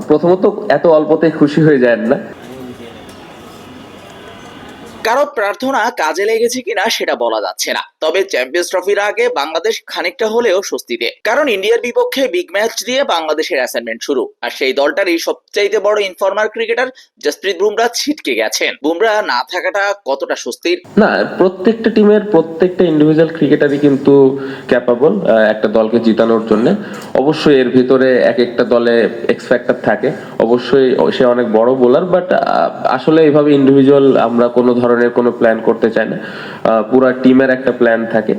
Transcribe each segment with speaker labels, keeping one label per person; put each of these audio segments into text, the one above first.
Speaker 1: প্রথমত এত অল্পতে খুশি হয়ে যায় না।
Speaker 2: প্রার্থনা কাজে লেগেছে কিনা সেটা বলা যাচ্ছে না। তবে চ্যাম্পিয়ন্স ট্রফির আগে বাংলাদেশ খানিকটা হলেও স্বস্তিতে। কারণ ইন্ডিয়ার বিপক্ষে বিগ ম্যাচ দিয়ে বাংলাদেশের অ্যাসাইনমেন্ট শুরু। আর সেই দলটারই সবচাইতে বড় ইনফর্মার ক্রিকেটার জসপ্রীত বুমরা ছিটকে গেছেন। বুমরা না থাকাটা কতটা স্বস্তির?
Speaker 1: না, প্রত্যেকটা টিমের প্রত্যেকটা ইন্ডিভিজুয়াল ক্রিকেটারই কিন্তু ক্যাপাবল একটা দলকে জিতানোর জন্য। অবশ্যই এর ভিতরে এক একটা দলে এক্স থাকে। অবশ্যই সে অনেক বড় বোলার বাট আসলে এইভাবে ইন্ডিভিজুয়াল আমরা কোনো ধরনের কোনো প্ল্যান করতে চাই না। পুরা টিমের একটা প্ল্যান থাকে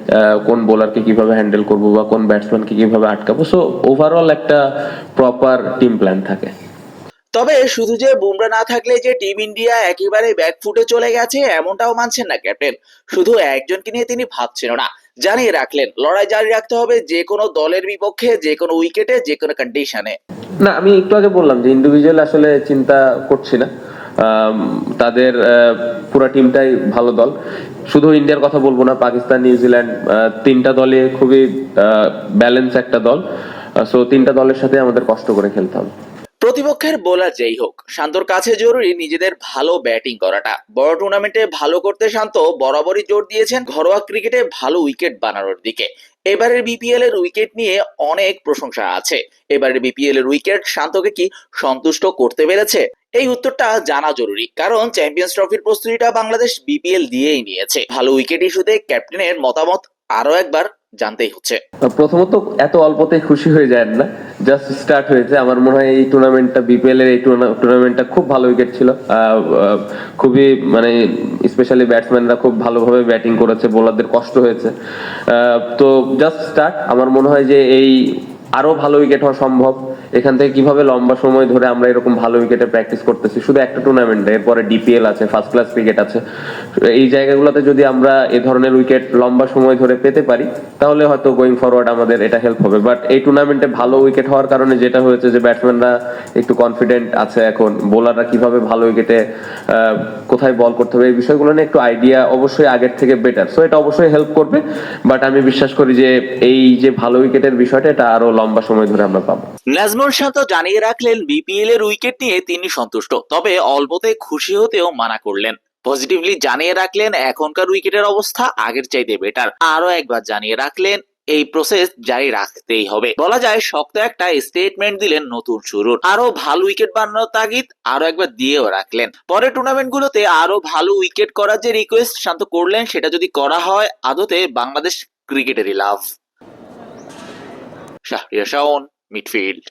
Speaker 1: কোন বোলারকে কীভাবে হ্যান্ডেল করব বা কোন ব্যাটসম্যানকে কীভাবে আটকাবো। সো ওভারঅল একটা প্রপার টিম প্ল্যান থাকে।
Speaker 2: তবে শুধু যে বুমরা না থাকলে যে টিম ইন্ডিয়া একেবারে ব্যাকফুটে চলে গেছে এমনটাও মানছেন না ক্যাপ্টেন শুধু একজনকে নিয়ে তিনি ভাবছেন না জানিয়ে রাখলেন লড়াই জারি রাখতে হবে যে কোনো দলের বিপক্ষে যে কোনো উইকেটে যে কোনো কন্ডিশনে
Speaker 1: না আমি একটু আগে বললাম যে ইন্ডিভিজুয়াল আসলে চিন্তা করছি না। তাদের পুরা টিমটাই ভালো দল। শুধু ইন্ডিয়ার কথা বলব না, পাকিস্তান নিউজিল্যান্ড তিনটা দলে খুবই ব্যালেন্স একটা দল। সো তিনটা দলের সাথে আমাদের কষ্ট করে খেলতে হবে।
Speaker 2: প্রতিপক্ষের বোলার যেই হোক, শান্তর কাছে জরুরি নিজেদের ভালো ব্যাটিং করাটা। বড় টুর্নামেন্টে ভালো করতে শান্ত বরাবরই জোর দিয়েছেন ঘরোয়া ক্রিকেটে ভালো উইকেট বানানোর দিকে। এবারের বিপিএল এর উইকেট নিয়ে অনেক প্রশংসা আছে। এবারের বিপিএল এর উইকেট শান্তকে কি সন্তুষ্ট করতে পেরেছে? এই উত্তরটা জানা জরুরি, কারণ চ্যাম্পিয়ন্স ট্রফির প্রস্তুতিটা বাংলাদেশ বিপিএল দিয়েই নিয়েছে। ভালো উইকেট ইস্যুতে ক্যাপ্টেনের মতামত আরও একবার জানতেই হচ্ছে।
Speaker 1: প্রথমত এত অল্পতে খুশি হয়ে যায় না। জাস্ট স্টার্ট হয়েছে। আমার মনে হয় এই টুর্নামেন্টটা বিপিএল এর এই টুর্নামেন্টটা খুব ভালো উইকেট ছিল। খুবই মানে স্পেশালি ব্যাটসম্যানরা খুব ভালোভাবে ব্যাটিং করেছে। বোলারদের কষ্ট হয়েছে। তো জাস্ট স্টার্ট আমার মনে হয় যে এই আরও ভালো উইকেট হওয়া সম্ভব। এখান থেকে কীভাবে লম্বা সময় ধরে আমরা এরকম ভালো উইকেটে প্র্যাকটিস করতেছি? শুধু একটা টুর্নামেন্টে এরপরে ডিপিএল আছে ফার্স্ট ক্লাস ক্রিকেট আছে। এই জায়গাগুলোতে যদি আমরা এ ধরনের উইকেট লম্বা সময় ধরে পেতে পারি, তাহলে হয়তো গোয়িং ফরওয়ার্ড আমাদের এটা হেল্প হবে। বাট এই টুর্নামেন্টে ভালো উইকেট হওয়ার কারণে যেটা হয়েছে যে ব্যাটসম্যানরা একটু কনফিডেন্ট আছে এখন বোলাররা কীভাবে ভালো উইকেটে কোথায় বল করতে হবে, এই বিষয়গুলো নিয়ে একটু আইডিয়া অবশ্যই আগের থেকে বেটার সো এটা অবশ্যই হেল্প করবে বাট আমি বিশ্বাস করি যে এই যে ভালো উইকেটের বিষয়টা, এটা আরও লম্বা সময় ধরে আমরা পাবো।
Speaker 2: নাজমুল শান্ত জানিয়ে রাখলেন বিপিএল এর উইকেট নিয়ে তিনি সন্তুষ্ট। তবে অল্পতে খুশি হতেও মানা করলেন। পজিটিভলি জানিয়ে রাখলেন, এখনকার উইকেটের অবস্থা আগের চাইতে বেটার আরও একবার জানিয়ে রাখলেন, এই প্রসেস জারি রাখতেই হবে। বলা যায়, শক্ত একটা স্টেটমেন্ট দিলেন নতুন শুরুর। আরও ভালো উইকেট বানানোর তাগিদ আরও একবার দিয়েও রাখলেন। পরে টুর্নামেন্ট গুলোতে আরও ভালো উইকেট করার যে রিকোয়েস্ট শান্ত করলেন, সেটা যদি করা হয়, আদতে বাংলাদেশ ক্রিকেটেরই লাভ। শাহরিয়া শাওন। midfield.